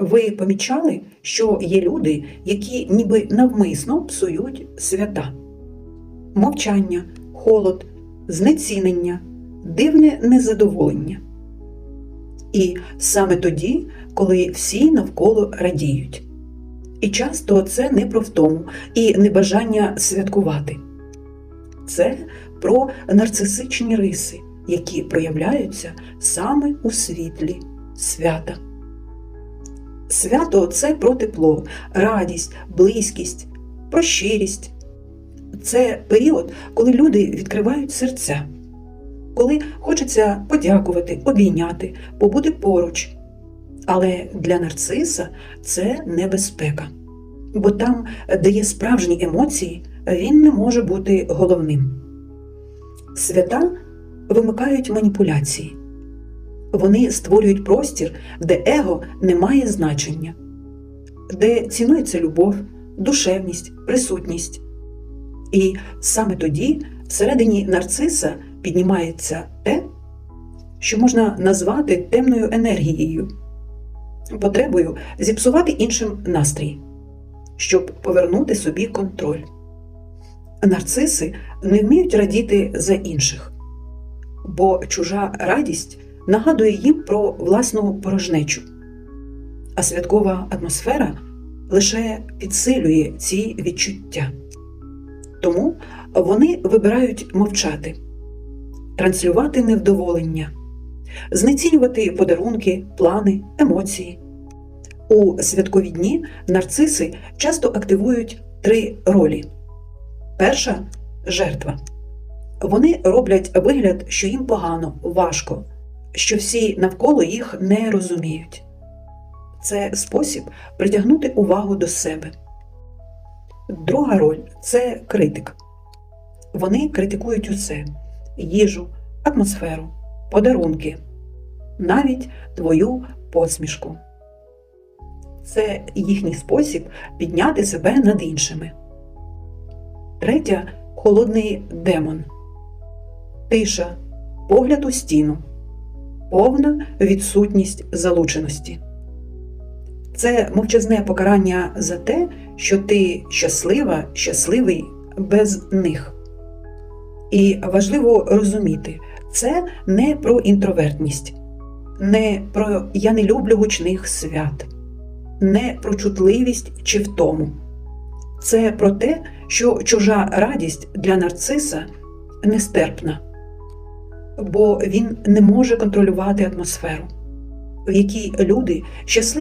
Ви помічали, що є люди, які ніби навмисно псують свята? Мовчання, холод, знецінення, дивне незадоволення. І саме тоді, коли всі навколо радіють. І часто це не про втому і не бажання святкувати. Це про нарцисичні риси, які проявляються саме у світлі свята. Свято це про тепло, радість, близькість, про щирість. Це період, коли люди відкривають серця, коли хочеться подякувати, обійняти, побути поруч. Але для нарциса це небезпека, бо там, де є справжні емоції, він не може бути головним. Свята вимикають маніпуляції. Вони створюють простір, де его не має значення, де цінується любов, душевність, присутність. І саме тоді всередині нарциса піднімається те, що можна назвати темною енергією, потребою зіпсувати іншим настрій, щоб повернути собі контроль. Нарциси не вміють радіти за інших, бо чужа радість нагадує їм про власну порожнечу, а святкова атмосфера лише підсилює ці відчуття. Тому вони вибирають мовчати, транслювати невдоволення, знецінювати подарунки, плани, емоції. У святкові дні нарциси часто активують три ролі. Перша жертва. Вони роблять вигляд, що їм погано, важко, що всі навколо їх не розуміють. Це спосіб притягнути увагу до себе. Друга роль це критик. Вони критикують усе: їжу, атмосферу, подарунки, навіть твою посмішку. Це їхній спосіб підняти себе над іншими. Третя холодний демон. Тиша, погляд у стіну, повна відсутність залученості. Це мовчазне покарання за те, що ти щаслива, щасливий без них. І важливо розуміти, це не про інтровертність, не про я не люблю гучних свят, не про чутливість чи втому. Це про те, що чужа радість для нарциса нестерпна, бо він не може контролювати атмосферу, в якій люди щасливі.